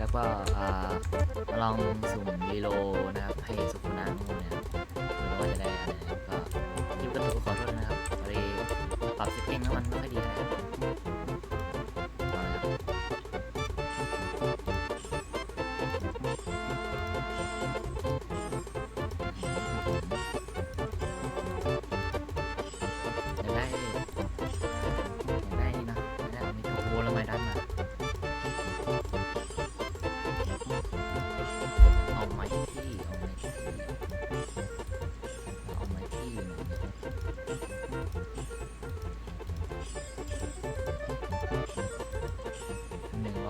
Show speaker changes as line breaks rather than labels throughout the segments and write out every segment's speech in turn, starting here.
แล้วก็มาลองสุ่มรีโลนะครับ ให้สุขุนางูเนี่ยหรือว่าจะได้อะไรนะครับก็คลิปกระตุกขอโทษนะครับพอดีปรับเซตติ้งแล้วมันไม่ค่อยดี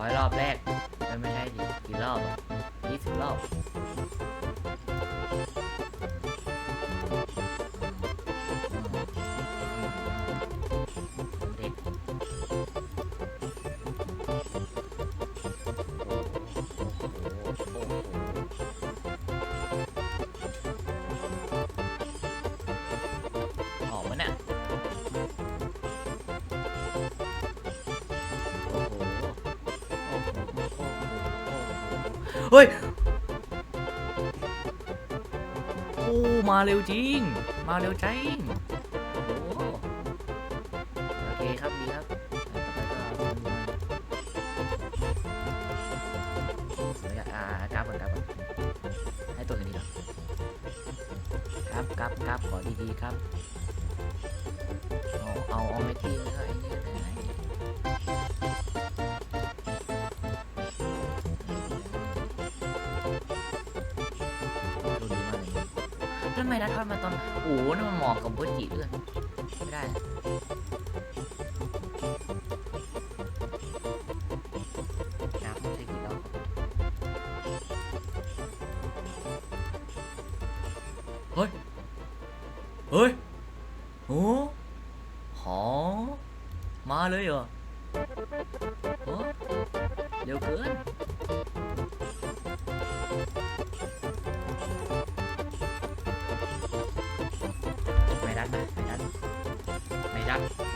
ร้อยรอบแรกไม่ใช่ดิกี่รอบยี่สิบรอบ เฮ้ยโอ้มาเร็วจริง มาเร็วจริงโอ้โหโอเคครับดีครับอ่ากราฟก่อนกราฟก่อนให้ตัวกันดีก่อนกราฟกราฟกราฟขอดีๆครับเอาเอาเอาไม่ที่แล้วก็ไอ้นี่ ทำไมนัดทอดมาตอนโอ้โหนี่มันเหมาะกับโบจิด้วยไม่ได้น้ำใช้กี่รอบเฮ้ย เฮ้ยโอ้หอมาเลยเหรอโอ้เร็วเกิน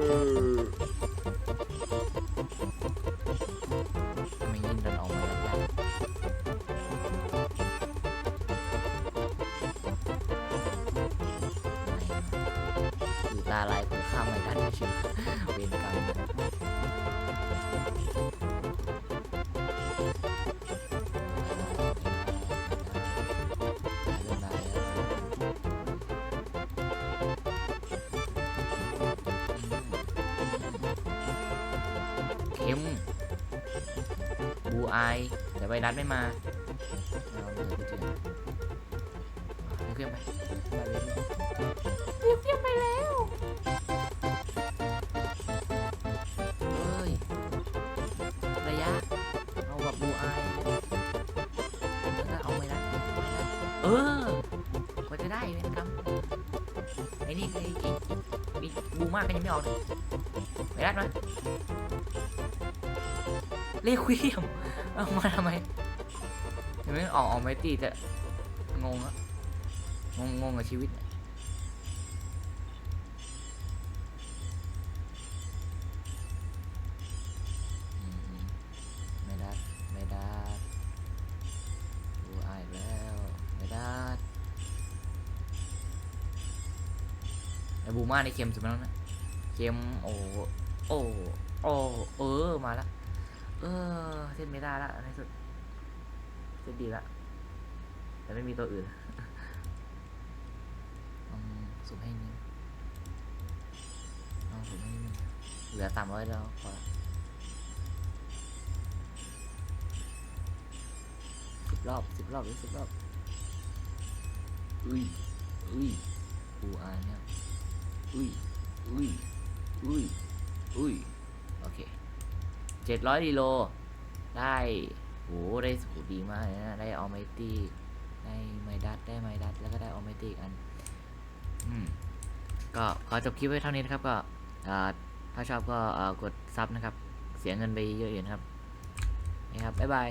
ไมยินดันออกมาแล้วยากอยู่ตาลายคนข้ามไม่ทันไม่ชิวเวรกรรม เข้มบูไอแต่ไวรัสไม่มาเอาเดี๋ยวกูเจอเอาเครื่องไปเรียกเครื่องไปแล้วเฮ้ยระยะเอาแบบบูไอแล้วก็เอาไวรัสเออกว่าจะได้เวนกรรมไอ้นี่ไอ้ไอ้ไอ้บูมากก็ยังไม่ออกเลยไวรัสมา เรียกวิมเอามาทำไมเห็นไหมออกออกไม่ตีแต่งงอะงงงงกับชีวิตไม่ได้ไม่ได้ดูอายแล้วไม่ได้ไอบูมาในเค็มสุดแล้วนะเค็มโอ้โอ้โอ้เออมาละ เออเส้นไม่ได้ละในสุดเส้นดีละ แต่ไม่มีตัวอื่นลองสุ่มให้นิดลองสุ่มให้นิดนึงเหลือสามร้อยแล้วพอละบรอบสิบรอบหรือสิบรอบ อุ้ย อุ้ยกูอายเนี่ยอุ้ย อุ้ย อุ้ย อุ้ย จ็ดร้อยดีโล ได้โหได้สูดีมากเลยนะ ได้ออมเมตี้ได้ไมดัสได้ไมดัสแล้วก็ได้ออมเมตี้อัน อืม ก็ขอจบคลิปไว้เท่านี้นะครับ ก็ถ้าชอบก็กดซับนะครับ เสียเงินไปเยอะๆนะครับ นะครับ บ๊ายบาย